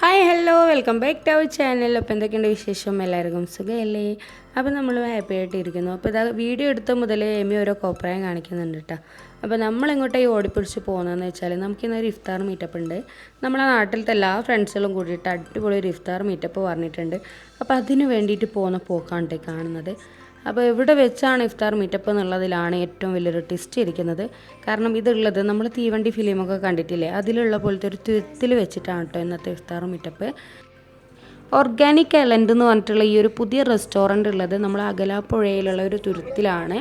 Hi hello welcome back to our channel അപ്പോൾ എന്തൊക്കെയുണ്ട് വിശേഷം? എല്ലാവർക്കും സുഖമല്ലേ? അപ്പോൾ നമ്മൾ ഹാപ്പി ആയിട്ട് ഇരിക്കുന്നു അപ്പോൾ ഇതാ വീഡിയോ എടുത്ത മുതലേ എമി ഓരോ കോപ്രായം കാണിക്കുന്നുണ്ട് കേട്ടോ അപ്പോൾ നമ്മൾ ഓടിപ്പിടിച്ച് പോകുന്നതെന്ന് വെച്ചാൽ നമുക്കിന്നൊരു ഇഫ്താർ മീറ്റപ്പ് ഉണ്ട്. നമ്മളെ നാട്ടിലത്തെ എല്ലാ ഫ്രണ്ട്സുകളും കൂടിയിട്ട് അടിപൊളി ഒരു ഇഫ്താർ മീറ്റപ്പ് പറഞ്ഞിട്ടുണ്ട്. അപ്പോൾ അതിന് വേണ്ടിയിട്ട് പോകുന്ന പോക്കാണ് കാണുന്നത്. അപ്പോൾ എവിടെ വെച്ചാണ് ഇഫ്താർ മീറ്റപ്പ് എന്നുള്ളതിലാണ് ഏറ്റവും വലിയൊരു ട്വിസ്റ്റ് ഇരിക്കുന്നത്. കാരണം ഇതുള്ളത് നമ്മൾ തീവണ്ടി ഫിലിമൊക്കെ കണ്ടിട്ടില്ലേ? അതിലുള്ള പോലത്തെ ഒരു തുരുത്തിൽ വെച്ചിട്ടാണ് കേട്ടോ ഇന്നത്തെ ഇഫ്താർ മീറ്റപ്പ് ഓർഗാനിക് ഐലൻഡ് എന്ന് പറഞ്ഞിട്ടുള്ള ഈ ഒരു പുതിയ റെസ്റ്റോറന്റ് ഉള്ളത് നമ്മൾ അകലാപ്പുഴയിലുള്ള ഒരു തുരുത്തിലാണ്.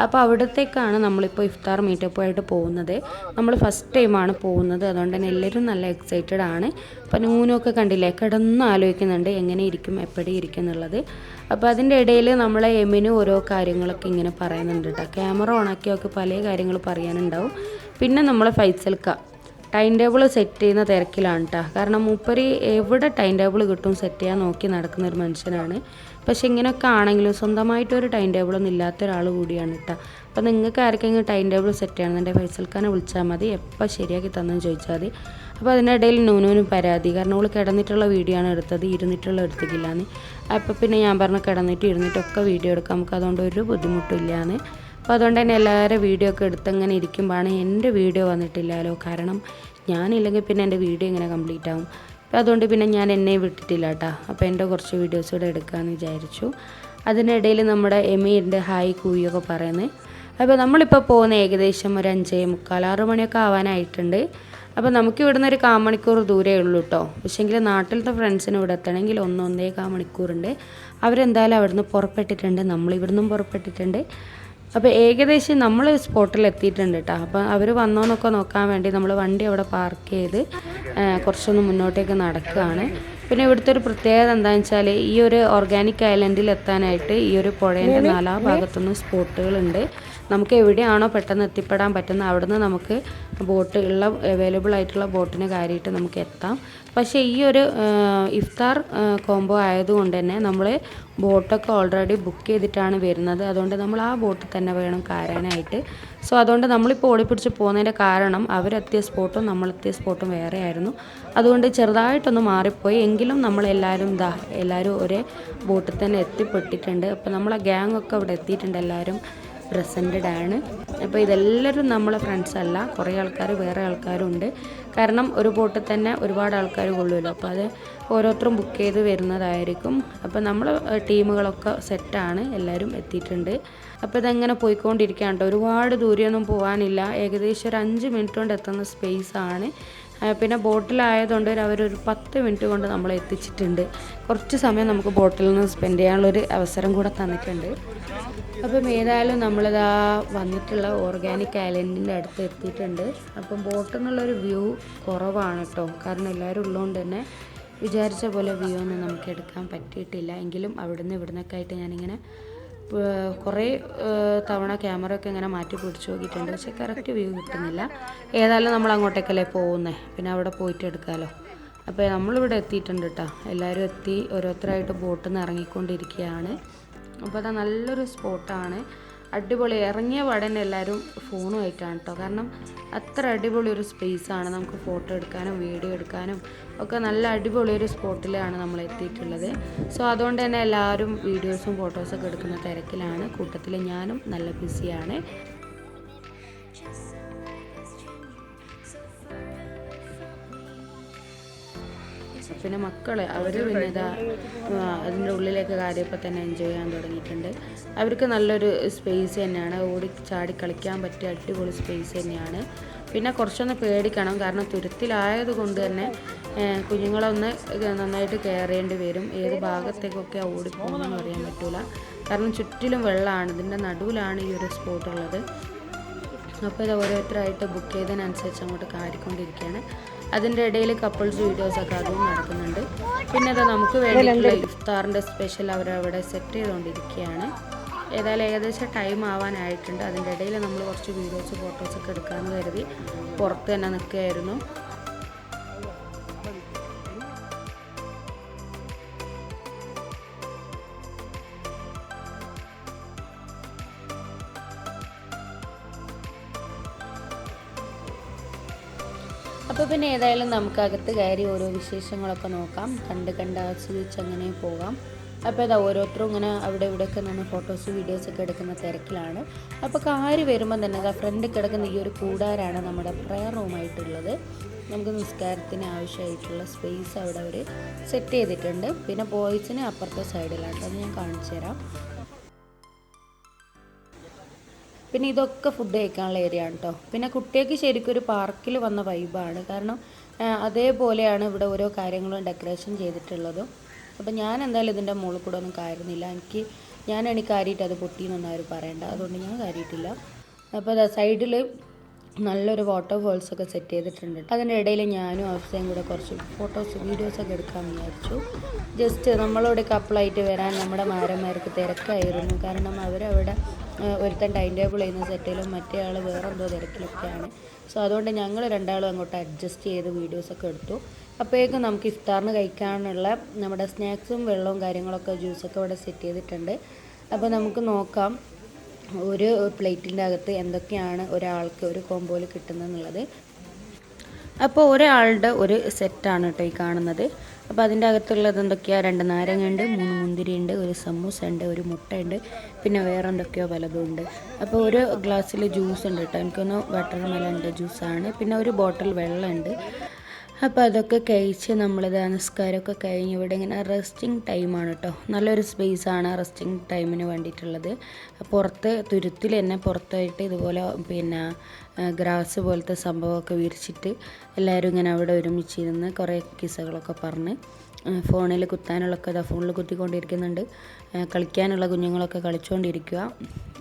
അപ്പോൾ അവിടത്തേക്കാണ് നമ്മളിപ്പോൾ ഇഫ്താർ മീറ്റപ്പായിട്ട് പോകുന്നത്. നമ്മൾ ഫസ്റ്റ് ടൈമാണ് പോകുന്നത്. അതുകൊണ്ട് തന്നെ എല്ലാവരും നല്ല എക്സൈറ്റഡ് ആണ്. അപ്പോൾ ന്യൂനൊക്കെ കണ്ടില്ലേ? കിടന്ന് ആലോചിക്കുന്നുണ്ട് എങ്ങനെ ഇരിക്കും എപ്പോഴും ഇരിക്കും എന്നുള്ളത്. അപ്പോൾ അതിന്റെ ഇടയിൽ നമ്മളെ എമിന് ഓരോ കാര്യങ്ങളൊക്കെ ഇങ്ങനെ പറയുന്നുണ്ട് കേട്ടോ. ക്യാമറ ഓണാക്കിയൊക്കെ പല കാര്യങ്ങൾ പറയാനുണ്ടാവും. പിന്നെ നമ്മളെ ഫൈസൽക്ക ടൈം ടേബിൾ സെറ്റ് ചെയ്യുന്ന തിരക്കിലാണ് കേട്ടോ കാരണം മൂപ്പര് എവിടെ ടൈം ടേബിൾ കിട്ടും സെറ്റ് ചെയ്യാൻ നോക്കി നടക്കുന്ന ഒരു മനുഷ്യനാണ്. പക്ഷെ ഇങ്ങനെയൊക്കെ ആണെങ്കിലും സ്വന്തമായിട്ടൊരു ടൈം ടേബിളൊന്നും ഇല്ലാത്ത ഒരാൾ കൂടിയാണ് കേട്ടോ അപ്പോൾ നിങ്ങൾക്ക് ആർക്കെങ്കിലും ടൈം ടേബിൾ സെറ്റ് ചെയ്യണം എന്റെ ഫൈസൽഖാനെ വിളിച്ചാൽ മതി. എപ്പോൾ ശരിയാക്കി തന്നെന്ന് ചോദിച്ചാൽ മതി. അപ്പോൾ അതിനിടയിൽ നൂനൂനും പരാതി. കാരണം അവൾ കിടന്നിട്ടുള്ള വീഡിയോ ആണ് എടുത്തത്. ഇരുന്നിട്ടുള്ള എടുത്തിട്ടില്ലാന്ന്. അപ്പോൾ പിന്നെ ഞാൻ പറഞ്ഞ കിടന്നിട്ട് ഇരുന്നിട്ടൊക്കെ വീഡിയോ എടുക്കാം. നമുക്ക് അതുകൊണ്ട് ഒരു ബുദ്ധിമുട്ടും ഇല്ലാന്ന്. അപ്പോൾ അതുകൊണ്ട് തന്നെ എല്ലാവരും വീഡിയോ ഒക്കെ എടുത്തങ്ങനെ ഇരിക്കുമ്പോഴാണ് എന്റെ വീഡിയോ വന്നിട്ടില്ലല്ലോ. കാരണം ഞാനില്ലെങ്കിൽ പിന്നെ എന്റെ വീഡിയോ ഇങ്ങനെ കംപ്ലീറ്റ് ആവും. അപ്പോൾ അതുകൊണ്ട് പിന്നെ ഞാൻ എന്നെ വിട്ടിട്ടില്ല കേട്ടോ അപ്പോൾ എന്റെ കുറച്ച് വീഡിയോസ് കൂടെ എടുക്കാമെന്ന് വിചാരിച്ചു. അതിനിടയിൽ നമ്മുടെ എമീന്റെ ഹായ് കൂയൊക്കെ പറയുന്നത്. അപ്പോൾ നമ്മളിപ്പോൾ പോകുന്ന ഏകദേശം ഒരു അഞ്ചേ മുക്കാൽ ആറ് മണിയൊക്കെ ആവാനായിട്ടുണ്ട്. അപ്പോൾ നമുക്ക് ഇവിടുന്ന് ഒരു കാമണിക്കൂർ ദൂരേ ഉള്ളൂ കേട്ടോ പക്ഷേങ്കിൽ നാട്ടിലത്തെ ഫ്രണ്ട്സിന് ഇവിടെ എത്തണമെങ്കിൽ ഒന്നൊന്നേ കാമണിക്കൂറുണ്ട്. അവരെന്തായാലും അവിടുന്ന് പുറപ്പെട്ടിട്ടുണ്ട്. നമ്മളിവിടുന്നും പുറപ്പെട്ടിട്ടുണ്ട്. അപ്പോൾ ഏകദേശം നമ്മൾ സ്പോട്ടിൽ എത്തിയിട്ടുണ്ട് കേട്ടോ അപ്പോൾ അവർ വന്നോന്നൊക്കെ നോക്കാൻ വേണ്ടി നമ്മൾ വണ്ടി അവിടെ പാർക്ക് ചെയ്ത് കുറച്ചൊന്ന് മുന്നോട്ടേക്ക് നടക്കുകയാണ് പിന്നെ ഇവിടുത്തെ ഒരു പ്രത്യേകത എന്താണെന്ന് വെച്ചാൽ ഈ ഒരു ഓർഗാനിക് ഐലൻഡിൽ എത്താനായിട്ട് ഈ ഒരു പുഴേന്റെ നാലാ ഭാഗത്തുനിന്ന് സ്പോട്ടുകളുണ്ട്. നമുക്ക് എവിടെയാണോ പെട്ടെന്ന് എത്തിപ്പെടാൻ പറ്റുന്നത് അവിടുന്ന് നമുക്ക് ബോട്ട് ഉള്ള അവൈലബിൾ ആയിട്ടുള്ള ബോട്ടിന് കയറിയിട്ട് നമുക്ക് എത്താം. പക്ഷേ ഈ ഒരു ഇഫ്താർ കോംബോ ആയതുകൊണ്ട് തന്നെ നമ്മൾ ബോട്ടൊക്കെ ഓൾറെഡി ബുക്ക് ചെയ്തിട്ടാണ് വരുന്നത്. അതുകൊണ്ട് നമ്മൾ ആ ബോട്ടിൽ തന്നെ വേണം കയറാനായിട്ട്. സോ അതുകൊണ്ട് നമ്മളിപ്പോൾ ഓടിപ്പിടിച്ച് പോകുന്നതിന്റെ കാരണം അവരെത്തിയ സ്പോട്ടും നമ്മളെത്തിയ സ്പോട്ടും വേറെ ആയിരുന്നു അതുകൊണ്ട് ചെറുതായിട്ടൊന്ന് മാറിപ്പോയി. എങ്കിലും നമ്മളെല്ലാവരും ദാ എല്ലാവരും ഒരേ ബോട്ടിൽ തന്നെ എത്തിപ്പെട്ടിട്ടുണ്ട്. അപ്പോൾ നമ്മളെ ഗ്യാങ് ഒക്കെ അവിടെ എത്തിയിട്ടുണ്ട് എല്ലാവരും പ്രസന്റഡ് ആണ് അപ്പോൾ ഇതെല്ലാവരും നമ്മളെ ഫ്രണ്ട്സ് അല്ല. കുറേ ആൾക്കാർ വേറെ ആൾക്കാരും ഉണ്ട് കാരണം ഒരു ബോട്ടിൽ തന്നെ ഒരുപാട് ആൾക്കാർ കൊള്ളുമല്ലോ അപ്പോൾ അത് ഓരോരുത്തരും ബുക്ക് ചെയ്ത് വരുന്നതായിരിക്കും. അപ്പോൾ നമ്മൾ ടീമുകളൊക്കെ സെറ്റാണ് എല്ലാവരും എത്തിയിട്ടുണ്ട്. അപ്പോൾ ഇതെങ്ങനെ പോയിക്കൊണ്ടിരിക്കുകയാണ് കേട്ടോ ഒരുപാട് ദൂരെയൊന്നും പോകാനില്ല ഏകദേശം ഒരു അഞ്ച് മിനിറ്റ് കൊണ്ട് എത്തുന്ന സ്പേസ് ആണ്. പിന്നെ ബോട്ടിലായതുകൊണ്ട് അവരൊരു പത്ത് മിനിറ്റ് കൊണ്ട് നമ്മൾ എത്തിച്ചിട്ടുണ്ട്. കുറച്ച് സമയം നമുക്ക് ബോട്ടിൽ നിന്ന് സ്പെൻഡ് ചെയ്യാനുള്ളൊരു അവസരം കൂടെ തന്നിട്ടുണ്ട്. അപ്പം ഏതായാലും നമ്മളിതാ വന്നിട്ടുള്ള ഓർഗാനിക് ഐലൻഡിന്റെ അടുത്ത് എത്തിയിട്ടുണ്ട്. അപ്പം ബോട്ടിൽ നിന്നുള്ളൊരു വ്യൂ കുറവാണ് കേട്ടോ കാരണം എല്ലാവരും ഉള്ളതുകൊണ്ട് തന്നെ വിചാരിച്ച പോലെ വ്യൂ ഒന്നും നമുക്ക് എടുക്കാൻ പറ്റിയിട്ടില്ല. എങ്കിലും അവിടുന്ന് ഇവിടുന്നൊക്കെ ആയിട്ട് ഞാനിങ്ങനെ കുറേ തവണ ക്യാമറ ഒക്കെ ഇങ്ങനെ മാറ്റി പിടിച്ചു നോക്കിയിട്ടുണ്ട്. പക്ഷേ കറക്റ്റ് വ്യൂ കിട്ടുന്നില്ല. ഏതായാലും നമ്മൾ അങ്ങോട്ടേക്കല്ലേ പോകുന്നേ. പിന്നെ അവിടെ പോയിട്ട് എടുക്കാമല്ലോ അപ്പോൾ നമ്മളിവിടെ എത്തിയിട്ടുണ്ട് കേട്ടോ എല്ലാവരും എത്തി ഓരോരുത്തരായിട്ട് ബോട്ടിൽ നിന്ന് ഇറങ്ങിക്കൊണ്ടിരിക്കുകയാണ്. അപ്പോൾ അത് നല്ലൊരു സ്പോട്ടാണ്. അടിപൊളി. ഇറങ്ങിയ പാടന്നെ എല്ലാവരും ഫോണുമായിട്ടാണ് കേട്ടോ കാരണം അത്ര അടിപൊളി ഒരു സ്പേസാണ് നമുക്ക് ഫോട്ടോ എടുക്കാനും വീഡിയോ എടുക്കാനും ഒക്കെ നല്ല അടിപൊളി ഒരു സ്പോട്ടിലാണ് നമ്മൾ എത്തിയിട്ടുള്ളത്. സോ അതുകൊണ്ട് തന്നെ എല്ലാവരും വീഡിയോസും ഫോട്ടോസൊക്കെ എടുക്കുന്ന തിരക്കിലാണ്. കൂട്ടത്തിൽ ഞാനും നല്ല ബിസിയാണ് പിന്നെ മക്കൾ അവർ പിന്നെ ഇതാ അതിന്റെ ഉള്ളിലേക്ക് കാര്യപ്പം തന്നെ എൻജോയ് ചെയ്യാൻ തുടങ്ങിയിട്ടുണ്ട്. അവർക്ക് നല്ലൊരു സ്പേസ് തന്നെയാണ്. ഓടി ചാടി കളിക്കാൻ പറ്റിയ അടിപൊളി സ്പേസ് തന്നെയാണ്. പിന്നെ കുറച്ചൊന്ന് പേടിക്കണം. കാരണം തുരുത്തിലായത് കൊണ്ട് തന്നെ കുഞ്ഞുങ്ങളൊന്ന് നന്നായിട്ട് കയറേണ്ടി വരും. ഏത് ഭാഗത്തേക്കൊക്കെ ഓടിപ്പോകുമെന്ന് അറിയാൻ പറ്റില്ല കാരണം ചുറ്റിലും വെള്ളമാണ്. ഇതിന്റെ നടുവിലാണ് ഈ ഒരു സ്പോട്ട് ഉള്ളത്. അപ്പോൾ ഇത് ഓരോരുത്തരായിട്ട് ബുക്ക് ചെയ്തതിനനുസരിച്ച് അങ്ങോട്ട് കാരിക്കൊണ്ടിരിക്കുകയാണ് അതിന്റെ ഇടയിൽ കപ്പിൾസ് വീഡിയോസൊക്കെ അതും നടക്കുന്നുണ്ട്. പിന്നെ അത് നമുക്ക് വേണ്ടിയിട്ടുള്ള ഇഫ്താറിന്റെ സ്പെഷ്യൽ അവരവിടെ സെറ്റ് ചെയ്തുകൊണ്ടിരിക്കുകയാണ്. ഏതായാലും ഏകദേശം ടൈം ആവാനായിട്ടുണ്ട്. അതിന്റെ ഇടയിൽ നമ്മൾ കുറച്ച് വീഡിയോസ് ഫോട്ടോസൊക്കെ എടുക്കാമെന്ന് കരുതി പുറത്ത് തന്നെ നിൽക്കുകയായിരുന്നു. അപ്പോൾ പിന്നെ ഏതായാലും നമുക്ക് അകത്ത് കയറി ഓരോ വിശേഷങ്ങളൊക്കെ നോക്കാം. കണ്ട് കണ്ട് ആസ്വദിച്ച് അങ്ങനെ പോകാം. അപ്പോൾ ഇതാ ഓരോരുത്തരും ഇങ്ങനെ അവിടെ ഇവിടെയൊക്കെ നിന്ന് ഫോട്ടോസ് വീഡിയോസ് ഒക്കെ എടുക്കുന്ന തിരക്കിലാണ്. അപ്പോൾ കാര് വരുമ്പോൾ തന്നെ ഇതാ ഫ്രണ്ടിൽ കിടക്കുന്ന ഈ ഒരു കൂടാരാണ് നമ്മുടെ പ്രയർ റൂമായിട്ടുള്ളത് നമുക്ക് നിസ്കാരത്തിന് ആവശ്യമായിട്ടുള്ള സ്പേസ് അവിടെ അവർ സെറ്റ് ചെയ്തിട്ടുണ്ട്. പിന്നെ ബോയ്സിന് അപ്പുറത്തെ സൈഡിലാണ് അത് ഞാൻ കാണിച്ചു തരാം പിന്നെ ഇതൊക്കെ ഫുഡ് കഴിക്കാനുള്ള ഏരിയ ആണ് കേട്ടോ പിന്നെ കുട്ടികൾക്ക് ശരിക്കും ഒരു പാർക്കിൽ വന്ന വൈബാണ് കാരണം അതേപോലെയാണ് ഇവിടെ ഓരോ കാര്യങ്ങളും ഡെക്കറേഷൻ ചെയ്തിട്ടുള്ളതും. അപ്പം ഞാൻ എന്തായാലും ഇതിന്റെ മുകളിൽ കൂടെ ഒന്നും കയറുന്നില്ല എനിക്ക് ഞാൻ എനിക്ക് കാര്യമായിട്ട് അത് പൊട്ടിയെന്നൊന്നും അവർ പറയണ്ട. അതുകൊണ്ട് ഞാൻ കാര്യമായിട്ടില്ല അപ്പോൾ സൈഡിൽ നല്ലൊരു വാട്ടർ ഫോൾസ് ഒക്കെ സെറ്റ് ചെയ്തിട്ടുണ്ട് അതിന്റെ ഇടയിൽ ഞാനും അഫ്സയും കൂടെ കുറച്ച് ഫോട്ടോസ് വീഡിയോസ് ഒക്കെ എടുക്കാൻ വിചാരിച്ചു. ജസ്റ്റ് നമ്മളോട് കപ്പിളായിട്ട് വരാൻ നമ്മുടെ മാരന്മാർക്ക് തിരക്കായിരുന്നു. കാരണം അവരവിടെ ഒരുത്തൻ ടൈം ടേബിൾ ചെയ്യുന്ന സെറ്റിലും മറ്റേ ആൾ വേറെ എന്തോ തിരക്കിലൊക്കെയാണ്. സോ അതുകൊണ്ട് ഞങ്ങൾ രണ്ടാളും അങ്ങോട്ട് അഡ്ജസ്റ്റ് ചെയ്ത് വീഡിയോസൊക്കെ എടുത്തു. അപ്പോഴേക്കും നമുക്ക് ഇഫ്താറിന് കഴിക്കാനുള്ള നമ്മുടെ സ്നാക്സും വെള്ളവും കാര്യങ്ങളൊക്കെ ജ്യൂസൊക്കെ ഇവിടെ സെറ്റ് ചെയ്തിട്ടുണ്ട്. അപ്പോൾ നമുക്ക് നോക്കാം ഒരു പ്ലേറ്റിന്റെ അകത്ത് എന്തൊക്കെയാണ് ഒരാൾക്ക് ഒരു കോമ്പോയിൽ കിട്ടുന്നതെന്നുള്ളത് അപ്പോൾ ഒരാളുടെ ഒരു സെറ്റാണ് കേട്ടോ ഈ കാണുന്നത്. അപ്പോൾ അതിന്റെ അകത്തുള്ളത് എന്തൊക്കെയാണ് രണ്ട് നാരങ്ങ ഉണ്ട് മൂന്ന് മുന്തിരി ഉണ്ട് ഒരു സമൂസ ഉണ്ട് ഒരു മുട്ടയുണ്ട് പിന്നെ വേറെ എന്തൊക്കെയോ പലതും ഉണ്ട്. അപ്പോൾ ഒരു ഗ്ലാസ്സിൽ ജ്യൂസ് ഉണ്ട് കേട്ടോ എനിക്കൊന്ന് വാട്ടർ മെലന്റെ ജ്യൂസാണ് പിന്നെ ഒരു ബോട്ടിൽ വെള്ളമുണ്ട്. അപ്പോൾ അതൊക്കെ കഴിച്ച് നമ്മൾ നിസ്കാരമൊക്കെ കഴിഞ്ഞ് ഇവിടെ ഇങ്ങനെ റെസ്റ്റിംഗ് ടൈമാണ് കേട്ടോ നല്ലൊരു സ്പേസാണ് റെസ്റ്റിംഗ് ടൈമിന് വേണ്ടിയിട്ടുള്ളത്. പുറത്ത് തുരുത്തിൽ തന്നെ പുറത്തായിട്ട് ഇതുപോലെ പിന്നെ ഗ്രാസ് പോലത്തെ സംഭവമൊക്കെ വിരിച്ചിട്ട് എല്ലാവരും ഇങ്ങനെ അവിടെ ഒരുമിച്ചിരുന്ന് കുറേ കിസ്സകളൊക്കെ പറഞ്ഞ് ഫോണിൽ കുത്താനുള്ളൊക്കെ ഇതാ ഫോണിൽ കുത്തിക്കൊണ്ടിരിക്കുന്നുണ്ട്. കളിക്കാനുള്ള കുഞ്ഞുങ്ങളൊക്കെ കളിച്ചുകൊണ്ടിരിക്കുക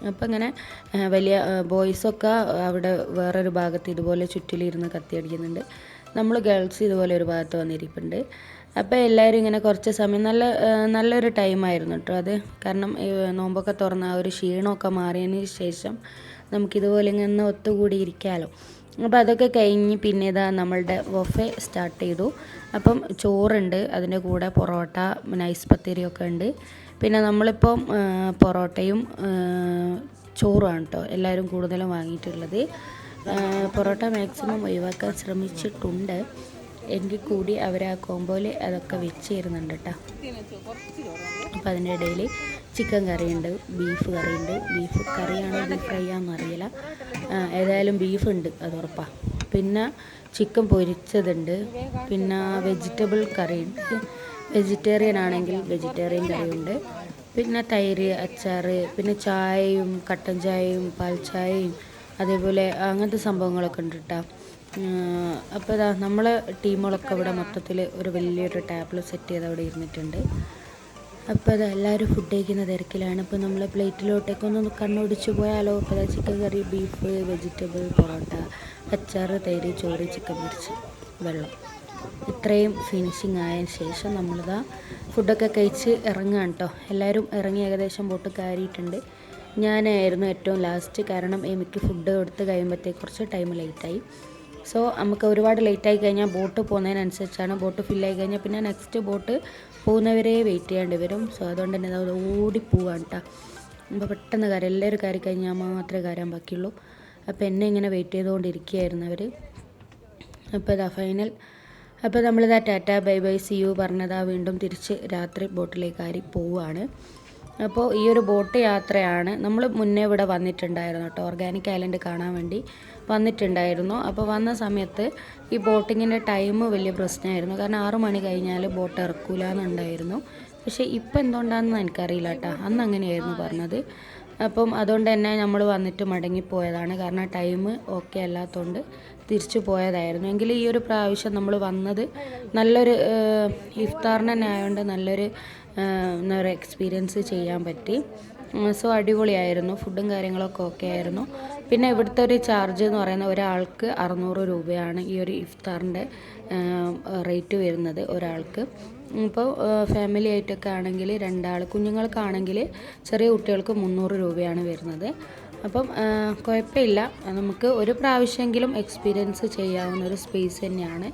അപ്പം ഇങ്ങനെ വലിയ ബോയ്സൊക്കെ അവിടെ വേറൊരു ഭാഗത്ത് ഇതുപോലെ ചുറ്റിലിരുന്ന് കത്തിയടിക്കുന്നുണ്ട്. നമ്മൾ ഗേൾസ് ഇതുപോലെ ഒരു ഭാഗത്ത് വന്നിരിപ്പുണ്ട്. അപ്പോൾ എല്ലാവരും ഇങ്ങനെ കുറച്ച് സമയം നല്ല നല്ലൊരു ടൈമായിരുന്നു കേട്ടോ അത്. കാരണം നോമ്പൊക്കെ തുറന്ന ആ ഒരു ക്ഷീണമൊക്കെ മാറിയതിന് ശേഷം നമുക്കിതുപോലെ ഇങ്ങനെ ഒത്തുകൂടി ഇരിക്കാമല്ലോ അപ്പോൾ അതൊക്കെ കഴിഞ്ഞ് പിന്നെ ഇതാ നമ്മളുടെ വൊഫെ സ്റ്റാർട്ട് ചെയ്തു. അപ്പം ചോറുണ്ട് അതിന്റെ കൂടെ പൊറോട്ട നൈസ് പത്തിരിയൊക്കെ ഉണ്ട്. പിന്നെ നമ്മളിപ്പം പൊറോട്ടയും ചോറുമാണ് കേട്ടോ എല്ലാവരും കൂടുതലും വാങ്ങിയിട്ടുള്ളത്. പൊറോട്ട മാക്സിമം ഒഴിവാക്കാൻ ശ്രമിച്ചിട്ടുണ്ട്. എങ്കിൽ കൂടി അവർ ആ കോമ്പോയിൽ അതൊക്കെ വെച്ച് തരുന്നുണ്ട് കേട്ടോ അപ്പോൾ അതിന്റെ ഇടയിൽ ചിക്കൻ കറിയുണ്ട് ബീഫ് കറിയുണ്ട്. ബീഫ് കറിയാണോ ബീഫ് ഫ്രൈ ആണെന്ന് അറിയില്ല ഏതായാലും ബീഫ് ഉണ്ട് അത് ഉറപ്പാണ് പിന്നെ ചിക്കൻ പൊരിച്ചതുണ്ട് പിന്നെ വെജിറ്റബിൾ കറി ഉണ്ട് വെജിറ്റേറിയൻ ആണെങ്കിൽ വെജിറ്റേറിയൻ കറിയുണ്ട്. പിന്നെ തൈര് അച്ചാർ പിന്നെ ചായയും കട്ടൻ ചായയും പാൽ ചായയും അതേപോലെ അങ്ങനത്തെ സംഭവങ്ങളൊക്കെ ഉണ്ട് കേട്ടോ അപ്പോൾ ഇതാ നമ്മളെ ടീമുകളൊക്കെ ഇവിടെ മൊത്തത്തിൽ ഒരു വലിയൊരു ടാബ്ലറ്റ് സെറ്റ് ചെയ്ത് അവിടെ ഇരുന്നിട്ടുണ്ട്. അപ്പോൾ അത് എല്ലാവരും ഫുഡ് കഴിക്കുന്ന തിരക്കിലാണ്. ഇപ്പോൾ നമ്മൾ പ്ലേറ്റിലോട്ടേക്ക് ഒന്ന് കണ്ണോടിച്ച് പോയാലോ? അപ്പോൾ chicken curry beef vegetable parotta അച്ചാർ തൈര് ചോറ് ചിക്കൻ പൊരിച്ച് വെള്ളം. ഇത്രയും ഫിനിഷിങ് ആയതിന് ശേഷം നമ്മളിതാ ഫുഡൊക്കെ കഴിച്ച് ഇറങ്ങുകയാണ് കേട്ടോ എല്ലാവരും ഇറങ്ങി ഏകദേശം ബോട്ട് കയറിയിട്ടുണ്ട്. ഞാനായിരുന്നു ഏറ്റവും ലാസ്റ്റ് കാരണം എനിക്ക് ഫുഡ് കൊടുത്ത് കഴിയുമ്പോഴത്തേക്ക് കുറച്ച് ടൈം ലേറ്റായി സോ നമുക്ക് ഒരുപാട് ലേറ്റ് ആയി കഴിഞ്ഞാൽ ബോട്ട് പോകുന്നതിനനുസരിച്ചാണ് ബോട്ട് ഫില്ലായി കഴിഞ്ഞാൽ പിന്നെ നെക്സ്റ്റ് ബോട്ട് പോകുന്നവരെ വെയിറ്റ് ചെയ്യേണ്ടി വരും. സോ അതുകൊണ്ട് തന്നെ അത് ഓടി പോവാണ് കേട്ടോ അപ്പോൾ പെട്ടെന്ന് കയറി എല്ലാവരും കയറി കഴിഞ്ഞാൽ മാത്രമേ കയറാൻ ബാക്കിയുള്ളൂ. അപ്പോൾ എന്നെ ഇങ്ങനെ വെയിറ്റ് ചെയ്തുകൊണ്ടിരിക്കുകയായിരുന്നു അവർ അപ്പോൾ ഇതാ ഫൈനൽ അപ്പോൾ നമ്മളിതാ tata bye bye see you പറഞ്ഞതാ വീണ്ടും തിരിച്ച് രാത്രി ബോട്ടിലേക്ക് കയറി പോവുകയാണ് അപ്പോൾ ഈ ഒരു ബോട്ട് യാത്രയാണ് നമ്മൾ മുന്നേ ഇവിടെ വന്നിട്ടുണ്ടായിരുന്നു കേട്ടോ. ഓർഗാനിക് ഐലൻഡ് കാണാൻ വേണ്ടി വന്നിട്ടുണ്ടായിരുന്നു. അപ്പോൾ വന്ന സമയത്ത് ഈ ബോട്ടിങ്ങിന്റെ ടൈം വലിയ പ്രശ്നമായിരുന്നു. കാരണം ആറു മണി കഴിഞ്ഞാൽ ബോട്ട് ഇറക്കൂല എന്നുണ്ടായിരുന്നു പക്ഷേ ഇപ്പം എന്തുകൊണ്ടാണെന്ന് എനിക്കറിയില്ല കേട്ടോ. അന്ന് അങ്ങനെയായിരുന്നു പറഞ്ഞത്. അപ്പം അതുകൊണ്ട് തന്നെ നമ്മൾ വന്നിട്ട് മടങ്ങിപ്പോയതാണ്. കാരണം ടൈം ഓക്കെ അല്ലാത്തതുകൊണ്ട് തിരിച്ചു പോയതായിരുന്നു. എങ്കിൽ ഈ ഒരു പ്രാവശ്യം നമ്മൾ വന്നത് നല്ലൊരു ഇഫ്താറിനെ തന്നെ ആയതുകൊണ്ട് നല്ലൊരു എന്താ പറയുക എക്സ്പീരിയൻസ് ചെയ്യാൻ പറ്റി. സോ അടിപൊളിയായിരുന്നു. ഫുഡും കാര്യങ്ങളൊക്കെ ഓക്കെ ആയിരുന്നു. പിന്നെ ഇവിടുത്തെ ഒരു ചാർജ് എന്ന് പറയുന്നത് ഒരാൾക്ക് അറുന്നൂറ് രൂപയാണ് ഈ ഒരു ഇഫ്താറിന്റെ റേറ്റ് വരുന്നത് ഒരാൾക്ക്. ഇപ്പോൾ ഫാമിലി ആയിട്ടൊക്കെ ആണെങ്കിൽ രണ്ടാൾ കുഞ്ഞുങ്ങൾക്കാണെങ്കിൽ ചെറിയ കുട്ടികൾക്ക് മുന്നൂറ് രൂപയാണ് വരുന്നത്. അപ്പം കുഴപ്പമില്ല. നമുക്ക് ഒരു പ്രാവശ്യമെങ്കിലും എക്സ്പീരിയൻസ് ചെയ്യാവുന്ന ഒരു സ്പേസ് തന്നെയാണ്.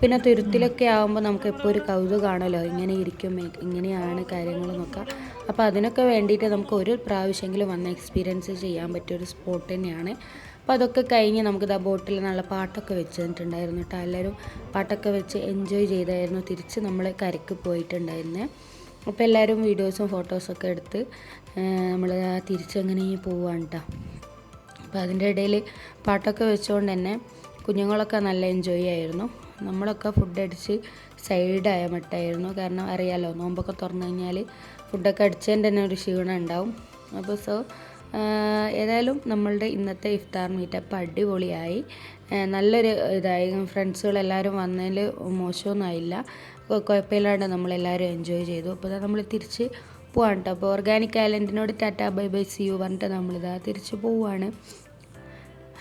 പിന്നെ തുരുത്തിലൊക്കെ ആകുമ്പോൾ നമുക്ക് എപ്പോൾ ഒരു കൗതുകമാണല്ലോ ഇങ്ങനെ ഇരിക്കും ഇങ്ങനെയാണ് കാര്യങ്ങൾ കാര്യങ്ങളെന്നൊക്കെ അപ്പോൾ അതിനൊക്കെ വേണ്ടിയിട്ട് നമുക്ക് ഒരു പ്രാവശ്യമെങ്കിലും വന്ന് എക്സ്പീരിയൻസ് ചെയ്യാൻ പറ്റിയ ഒരു സ്പോട്ട് തന്നെയാണ്. അപ്പോൾ അതൊക്കെ കഴിഞ്ഞ് നമുക്ക് ഇതാ ബോട്ടിൽ നല്ല പാട്ടൊക്കെ വെച്ചിട്ടുണ്ടായിരുന്നു കേട്ടോ. എല്ലാവരും പാട്ടൊക്കെ വെച്ച് എൻജോയ് ചെയ്തായിരുന്നു. തിരിച്ച് നമ്മൾ കരയ്ക്ക് പോയിട്ടുണ്ടായിരുന്നേ. അപ്പോൾ എല്ലാവരും വീഡിയോസും ഫോട്ടോസൊക്കെ എടുത്ത് നമ്മൾ തിരിച്ചങ്ങനെ പോവാണ് കേട്ടോ അപ്പോൾ അതിന്റെ ഇടയിൽ പാട്ടൊക്കെ വെച്ചുകൊണ്ട് തന്നെ കുഞ്ഞുങ്ങളൊക്കെ നല്ല എൻജോയ് ആയിരുന്നു. നമ്മളൊക്കെ ഫുഡ് അടിച്ച് സൈഡായ മട്ടായിരുന്നു. കാരണം അറിയാലോ നോമ്പൊക്കെ തുറന്നു കഴിഞ്ഞാൽ ഫുഡൊക്കെ അടിച്ചതിന്റെ തന്നെ ഒരു ക്ഷീണം ഉണ്ടാവും. അപ്പോൾ സോ ഏതായാലും നമ്മളുടെ ഇന്നത്തെ ഇഫ്താർ മീറ്റപ്പ് അടിപൊളിയായി. നല്ലൊരു ഇതായി. ഫ്രണ്ട്സുകളെല്ലാവരും വന്നതിൽ മോശമൊന്നുമായില്ല. കുഴപ്പമില്ലാണ്ട് നമ്മളെല്ലാവരും എൻജോയ് ചെയ്തു. അപ്പോൾ നമ്മൾ തിരിച്ച് പോവാണ് കേട്ടോ അപ്പോൾ organic ഐലൻഡിനോട് tata bye bye see you പറഞ്ഞിട്ട് നമ്മളിതാ തിരിച്ച് പോവുകയാണ്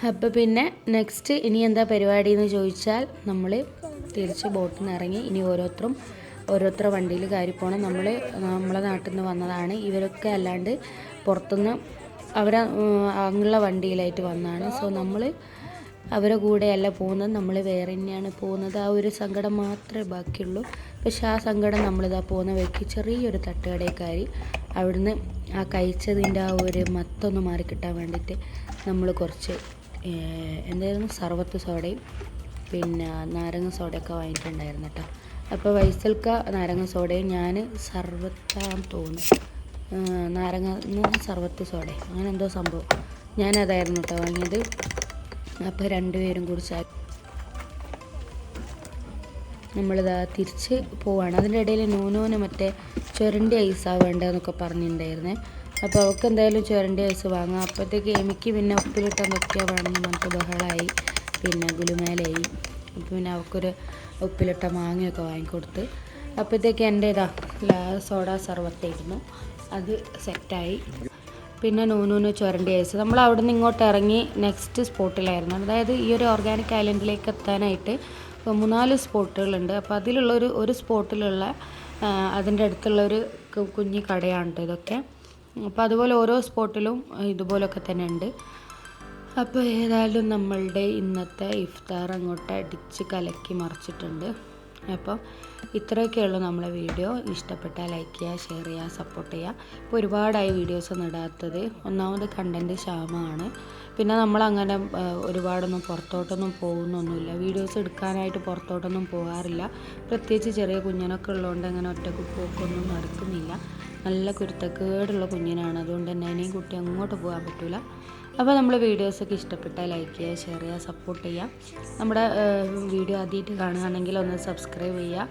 അപ്പോൾ പിന്നെ നെക്സ്റ്റ് ഇനി എന്താ പരിപാടി എന്ന് ചോദിച്ചാൽ നമ്മൾ തിരിച്ച് ബോട്ടിൽ നിന്ന് ഇറങ്ങി ഇനി ഓരോരുത്തരും ഓരോരുത്തർ വണ്ടിയിൽ കയറി പോകണം നമ്മൾ നമ്മളെ നാട്ടിൽ നിന്ന് വന്നതാണ്. ഇവരൊക്കെ അല്ലാണ്ട് പുറത്തുനിന്ന് അവരെ ഉം, അങ്ങുള്ള വണ്ടിയിലായിട്ട് വന്നതാണ് സോ നമ്മൾ അവരെ കൂടെയല്ല പോകുന്നത്. നമ്മൾ വേറെ തന്നെയാണ് പോകുന്നത്. ആ ഒരു സങ്കടം മാത്രമേ ബാക്കിയുള്ളൂ. പക്ഷെ ആ സങ്കടം നമ്മളിതാ പോകുന്ന വഴിക്ക് ചെറിയൊരു തട്ടുകടയിൽ അവിടുന്ന് ആ കഴിച്ചതിന്റെ ആ ഒരു മത്തൊന്ന് മാറി കിട്ടാൻ വേണ്ടിയിട്ട് നമ്മൾ കുറച്ച് എന്തായിരുന്നു? സർവത്ത് സോഡയും പിന്നെ നാരങ്ങ സോഡയൊക്കെ വാങ്ങിയിട്ടുണ്ടായിരുന്നു കേട്ടോ. അപ്പോൾ വൈസൽക്ക നാരങ്ങ സോഡയും ഞാൻ സർവത്താന്ന് തോന്നുന്നു. നാരങ്ങ സർവത്ത് സോഡ. അങ്ങനെ എന്തോ സംഭവം. ഞാനതായിരുന്നു കേട്ടോ വാങ്ങിയത്. അപ്പോൾ രണ്ടുപേരും കൂടി നമ്മളിതാ തിരിച്ച് പോവാണ്. അതിന്റെ ഇടയിൽ നൂനൂന് മറ്റേ ചുരണ്ടി ഐസാ വേണ്ടതെന്നൊക്കെ പറഞ്ഞിട്ടുണ്ടായിരുന്നേ അപ്പോൾ അവൾക്ക് എന്തായാലും ചുരണ്ടി ഐസ് വാങ്ങാം. അപ്പോഴത്തേക്ക് എനിക്ക് പിന്നെ ഉപ്പിലിട്ട നോക്കിയാൽ വേണമെന്ന് നമുക്ക് ബഹളമായി പിന്നെ ഗുലുമേലായി അപ്പോൾ പിന്നെ അവൾക്കൊരു ഉപ്പിലിട്ട മാങ്ങയൊക്കെ വാങ്ങിക്കൊടുത്ത്. അപ്പോഴത്തേക്ക് എന്റെ ഇതാ സോഡ സർവത്തായിരുന്നു. അത് സെറ്റായി. പിന്നെ നൂനൂന് ചുരണ്ടി ഐസ്. നമ്മൾ അവിടെ നിന്ന് ഇങ്ങോട്ട് ഇറങ്ങി നെക്സ്റ്റ് സ്പോട്ടിലായിരുന്നു. അതായത് ഈ ഒരു ഓർഗാനിക് ഐലൻഡിലേക്ക് എത്താനായിട്ട് മൂന്നാൽ സ്പോട്ടുകളുണ്ട്. അപ്പോൾ അതിലുള്ള ഒരു സ്പോട്ടിലുള്ള ആ, അതിന്റെ അടുത്തുള്ളൊരു ഒരു കുഞ്ഞി കടയാണ് ഇതൊക്കെ. അപ്പോൾ അതുപോലെ ഓരോ സ്പോട്ടിലും ഇതുപോലൊക്കെ തന്നെ ഉണ്ട് അപ്പോൾ ഏതായാലും നമ്മളുടെ ഇന്നത്തെ ഇഫ്താർ അങ്ങോട്ട് അടിച്ച് കലക്കി മറിച്ചിട്ടുണ്ട്. അപ്പോൾ ഇത്രയൊക്കെയുള്ളൂ നമ്മളെ വീഡിയോ. ഇഷ്ടപ്പെട്ടാൽ ലൈക്ക് ചെയ്യുക ഷെയർ ചെയ്യുക സപ്പോർട്ട് ചെയ്യുക. ഇപ്പോൾ ഒരുപാടായി വീഡിയോസ് ഒന്നും ഇടാത്തത് ഒന്നാമത് കണ്ടന്റ് ക്ഷാമമാണ്. പിന്നെ നമ്മളങ്ങനെ അങ്ങനെ ഒരുപാടൊന്നും പുറത്തോട്ടൊന്നും പോകുന്നൊന്നുമില്ല. വീഡിയോസ് എടുക്കാനായിട്ട് പുറത്തോട്ടൊന്നും പോകാറില്ല. പ്രത്യേകിച്ച് ചെറിയ കുഞ്ഞിനൊക്കെ ഉള്ളതുകൊണ്ട് അങ്ങനെ ഒറ്റയ്ക്ക് പോക്കൊന്നും നടക്കുന്നില്ല. നല്ല കുരുത്തക്കേടുള്ള കുഞ്ഞിനാണ്. അതുകൊണ്ട് തന്നെ ഇനിയും കുട്ടി അങ്ങോട്ട് പോകാൻ പറ്റില്ല അപ്പോൾ നമ്മൾ വീഡിയോസൊക്കെ ഇഷ്ടപ്പെട്ടാൽ ലൈക്ക് ചെയ്യുക ഷെയർ ചെയ്യുക സപ്പോർട്ട് ചെയ്യുക. നമ്മുടെ വീഡിയോ ആദ്യമായിട്ട് കാണുകയാണെങ്കിൽ ഒന്ന് സബ്സ്ക്രൈബ് ചെയ്യുക.